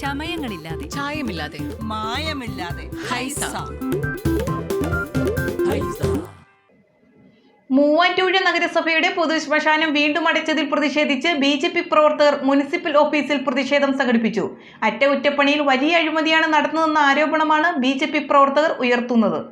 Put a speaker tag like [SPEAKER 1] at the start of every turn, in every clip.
[SPEAKER 1] ചമയങ്ങളില്ലാതെ.
[SPEAKER 2] ചായമില്ലാതെ.
[SPEAKER 3] മായമില്ലാതെ.
[SPEAKER 2] ഹൈസ.
[SPEAKER 4] മൂവാറ്റുപുഴ നഗരസഭയുടെ പൊതുശ്മശാനം വീണ്ടും അടച്ചതിൽ പ്രതിഷേധിച്ച് ബി ജെ പി പ്രവർത്തകർ മുനിസിപ്പൽ ഓഫീസിൽ പ്രതിഷേധം സംഘടിപ്പിച്ചു. അറ്റകുറ്റപ്പണിയിൽ വലിയ അഴിമതിയാണ് നടന്നതെന്ന ആരോപണമാണ് ബി ജെ പി പ്രവർത്തകർ ഉയർത്തുന്നത്.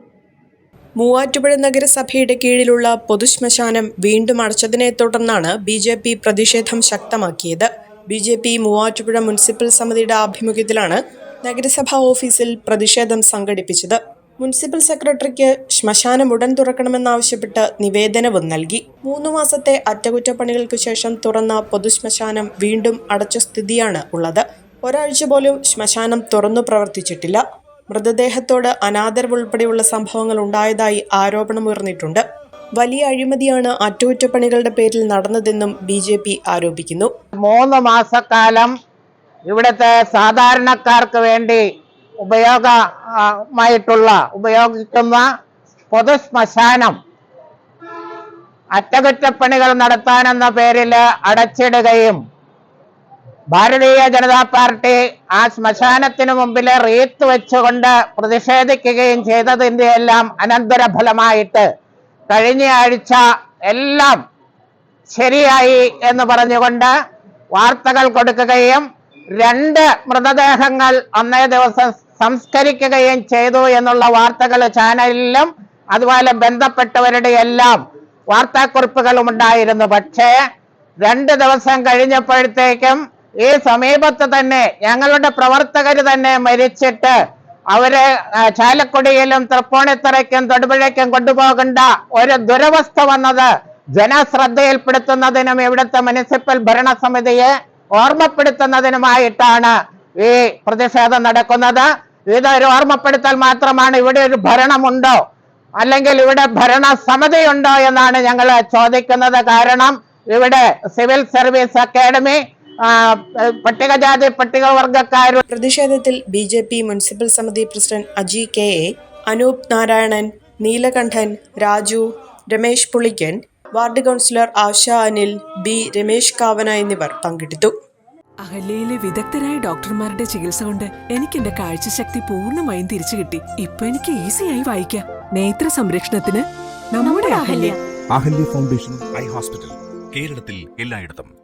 [SPEAKER 5] മൂവാറ്റുപുഴ നഗരസഭയുടെ കീഴിലുള്ള പൊതുശ്മശാനം വീണ്ടും അടച്ചതിനെ തുടർന്നാണ് ബി ജെ പി പ്രതിഷേധം ശക്തമാക്കിയത്. B J P Muvattupuzha municipal സമിതിയുടെ ആഭിമുഖ്യത്തിലാണ് നഗരസഭാ ഓഫീസിൽ പ്രതിഷേധം സംഘടിപ്പിച്ചത്. മുനിസിപ്പൽ സെക്രട്ടറിക്ക് ശ്മശാനം ഉടൻ തുറക്കണമെന്നാവശ്യപ്പെട്ട് നിവേദനവും നൽകി. മൂന്നു മാസത്തെ അറ്റകുറ്റപ്പണികൾക്ക് ശേഷം തുറന്ന പൊതുശ്മശാനം വീണ്ടും അടച്ച സ്ഥിതിയാണ് ഉള്ളത്. ഒരാഴ്ച പോലും ശ്മശാനം തുറന്നു പ്രവർത്തിച്ചിട്ടില്ല. മൃതദേഹത്തോട് അനാദരവ് ഉൾപ്പെടെയുള്ള സംഭവങ്ങൾ ഉണ്ടായതായി ആരോപണമുയർന്നിട്ടുണ്ട്. വലിയ അഴിമതിയാണ് അറ്റകുറ്റപ്പണികളുടെ പേരിൽ നടന്നതെന്നും ബി ജെ പി ആരോപിക്കുന്നു.
[SPEAKER 6] മൂന്ന് മാസക്കാലം ഇവിടുത്തെ സാധാരണക്കാർക്ക് വേണ്ടി ഉപയോഗമായിട്ടുള്ള ഉപയോഗിക്കുന്ന പൊതു ശ്മശാനം അറ്റകുറ്റപ്പണികൾ നടത്താനെന്ന പേരിൽ അടച്ചിടുകയും ഭാരതീയ ജനതാ പാർട്ടി ആ ശ്മശാനത്തിന് മുമ്പിൽ റീത്ത് വെച്ചുകൊണ്ട് പ്രതിഷേധിക്കുകയും ചെയ്തതിന്റെ എല്ലാം അനന്തരഫലമായിട്ട് കഴിഞ്ഞ ആഴ്ച എല്ലാം ശരിയായി എന്ന് പറഞ്ഞുകൊണ്ട് വാർത്തകൾ കൊടുക്കുകയും രണ്ട് മൃതദേഹങ്ങൾ അന്നേ ദിവസം സംസ്കരിക്കുകയും ചെയ്തു എന്നുള്ള വാർത്തകൾ ചാനലിലും അതുപോലെ ബന്ധപ്പെട്ടവരുടെ എല്ലാം വാർത്താക്കുറിപ്പുകളും ഉണ്ടായിരുന്നു. പക്ഷേ രണ്ട് ദിവസം കഴിഞ്ഞപ്പോഴത്തേക്കും ഈ സമീപത്ത് തന്നെ ഞങ്ങളുടെ പ്രവർത്തകർ തന്നെ മരിച്ചിട്ട് അവരെ ചാലക്കുടിയിലും തൃപ്പൂണിത്തറയ്ക്കും തൊടുപുഴയ്ക്കും കൊണ്ടുപോകേണ്ട ഒരു ദുരവസ്ഥ വന്നത് ജനശ്രദ്ധയിൽപ്പെടുത്തുന്നതിനും ഇവിടുത്തെ മുനിസിപ്പൽ ഭരണസമിതിയെ ഓർമ്മപ്പെടുത്തുന്നതിനുമായിട്ടാണ് ഈ പ്രതിഷേധം നടക്കുന്നത്. ഇതൊരു ഓർമ്മപ്പെടുത്തൽ മാത്രമാണ്. ഇവിടെ ഒരു ഭരണമുണ്ടോ? അല്ലെങ്കിൽ ഇവിടെ ഭരണസമിതിയുണ്ടോ എന്നാണ് ഞങ്ങൾ ചോദിക്കുന്നത്. കാരണം ഇവിടെ സിവിൽ സർവീസ് അക്കാദമി പട്ടികജാതി പട്ടികവർഗക്കാരും
[SPEAKER 5] പ്രതിഷേധത്തിൽ ബി ജെ പി മുനിസിപ്പൽ സമിതി president Aji K A Anoop Narayanan Neelakandan Raju Ramesh Pulikkan ward councillor Asha Anil B Ramesh Kavana എന്നിവർ പങ്കെടുത്തു.
[SPEAKER 7] അഹല്യയിലെ വിദഗ്ധരായ ഡോക്ടർമാരുടെ ചികിത്സ കൊണ്ട് എനിക്ക് എന്റെ കാഴ്ചശക്തി പൂർണമായും തിരിച്ചു കിട്ടി. ഇപ്പൊ എനിക്ക് ഈസിയായി വായിക്കാം. നേത്ര സംരക്ഷണത്തിന് നമ്മുടെ Ahalya.
[SPEAKER 8] Ahalya foundation eye hospital കേരളത്തിൽ എല്ലായിടത്തും.